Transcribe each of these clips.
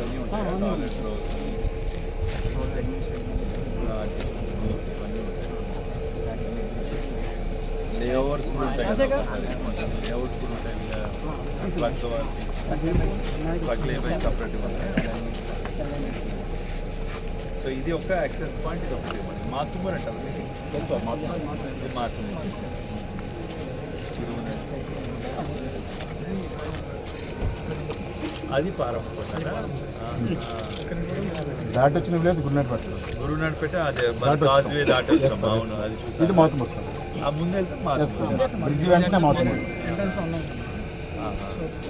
అన్నీ ఉంటాయి టాయిలెట్స్ లేఓవర్స్ కూడా ఉంటాయి లేఅవుట్స్ కూడా ఉంటాయి ప్లగ్ ప్లగ్ లేవై సపరేట్గా ఉంటాయి సో ఇది ఒక యాక్సెస్ పాయింట్ ఇది ఒకటి మనకి మాతుమూర్ అంటారు ఇది అది పారంపర దాటి వచ్చిన విలేజ్ గురునాటి పట్ల గురునాడుపేట అదే కాజ్వే దాటి వచ్చాం అవును అది ఇది మాతుమూరు సార్ ఆ ముందు వెళ్తే మాతుమూర్ బ్రిడ్జి వెంటనే మాతుమూరు ఆహా.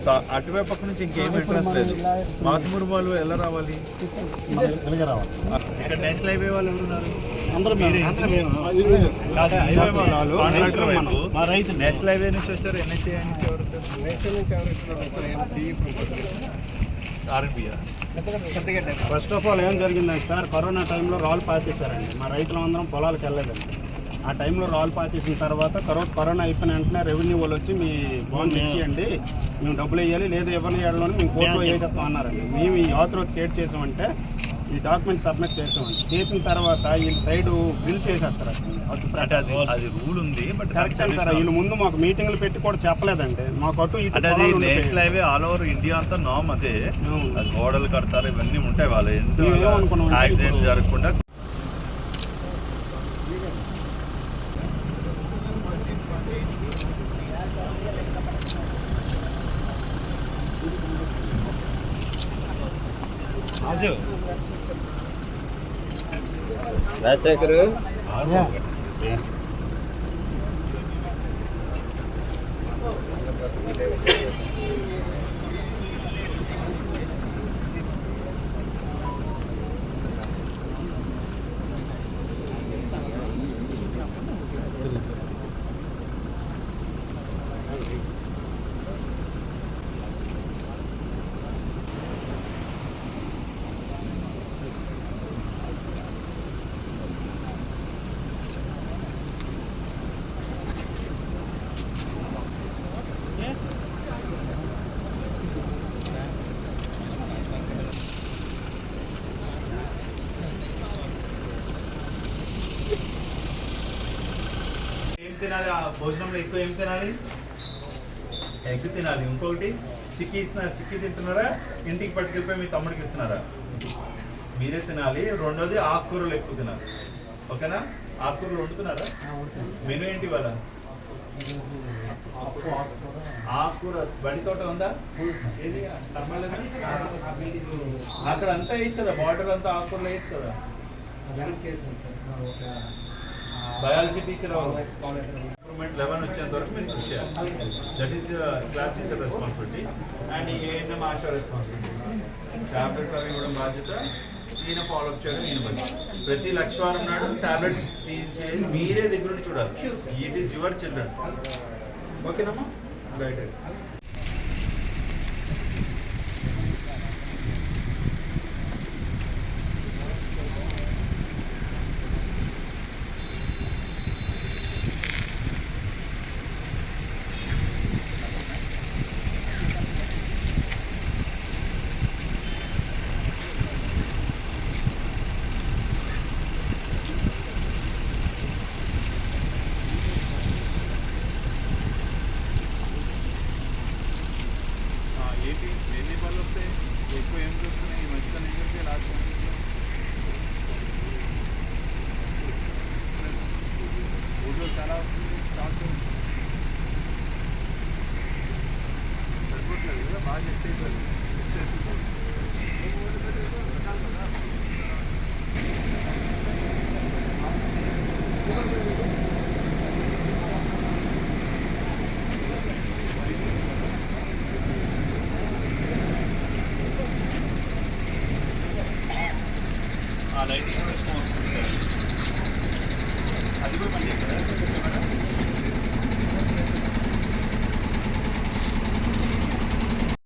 సో అటువైపు పక్క నుంచి ఇంకేం ఎంట్రన్స్ లేదు. మాతుమూరు వాళ్ళు ఎలా రావాలి? ఇక్కడ నేషనల్ హైవే వాళ్ళు ఎవరున్నారు? నేషనల్ హైవే నుంచి వచ్చారు ఎన్హెచ్ఏ నుంచి ఎవరు ఆర్ఎన్బియా ఫస్ట్ ఆఫ్ ఆల్ ఏం జరిగిందంటే సార్ కరోనా టైంలో రాళ్ళు పాతేశారండి. మా రైతులు అందరం పొలాలకు వెళ్ళలేదండి. ఆ టైంలో రాళ్ళు పాతేసిన తర్వాత కరో కరోనా అయిపోయిన వెంటనే రెవెన్యూ వాళ్ళు వచ్చి మీ బాండ్ ఇచ్చేయండి. మేము డబ్బులు వేయాలి లేదా ఇవ్వని ఏళ్ళలోనే మేము కోర్టులో వేసేస్తాం అన్నారండి. మేము ఈ ఆథరైజ్ క్రియేట్ చేసామంటే ఈ డాక్యుమెంట్ సబ్మిట్ చేసామండి. చేసిన తర్వాత వీళ్ళు సైడ్ బిల్ చేసేస్తారు అది. రూల్ ఉంది బట్ కరెక్ట్ సార్. వీళ్ళు ముందు మాకు మీటింగ్లు పెట్టి కూడా చెప్పలేదండి. మాకు అటు. National highway all over India అంతా నామ్ అదే. గోడలు కడతారు ఇవన్నీ ఉంటాయి వాళ్ళు అంటే యాక్సిడెంట్ జరగకుండా రాజశేఖర్. తినాలి ఆ భోజనంలో ఎక్కువ ఏం తినాలి? ఎగ్ తినాలి. ఇంకొకటి చిక్కీ ఇస్తున్నారు చిక్కీ తింటున్నారా? ఇంటికి పట్టుకెళ్ళిపోయి మీ తమ్ముడికి ఇస్తున్నారా? మీరే తినాలి. రెండోది ఆకుకూరలు ఎక్కువ తినాలి. ఓకేనా? ఆకుకూరలు వండుతున్నారా? మెను ఏంటి వాళ్ళ ఆకుకూర. బడి తోట ఉందా? ఏది? అక్కడ అంతా వేయచ్చు కదా. బార్డర్ అంతా ఆకుకూరలు వేయచ్చు కదా. బయాలజీ టీచర్ ఇంప్రూవ్మెంట్ లెవెన్ వచ్చేంత వరకు మీరు కృషి చేయాలి. That is class teacher responsibility and ANM ASHA responsibility tablet అవి ఇవ్వడం బాధ్యత. ఈయన ఫాలో అప్ చేయడం ఈయన పని. ప్రతి లక్షవారం నాడు టాబ్లెట్ తీయించేది మీరే దగ్గర నుండి చూడాలి ఇట్ ఈస్ యువర్ చిల్డ్రన్ ఓకేనమ్మా రైట్ ఏంటి చూస్తే ఎక్కువ ఏం చూస్తున్నాయి ఈ మధ్యలో ఏం చూస్తే లాస్ట్ ఊళ్ళో చాలా వస్తుంది స్టాక్ సరిపోతుంది కదా బాగా చెక్ చేయాలి చెక్ చేస్తుంది ఆ లైటింగ్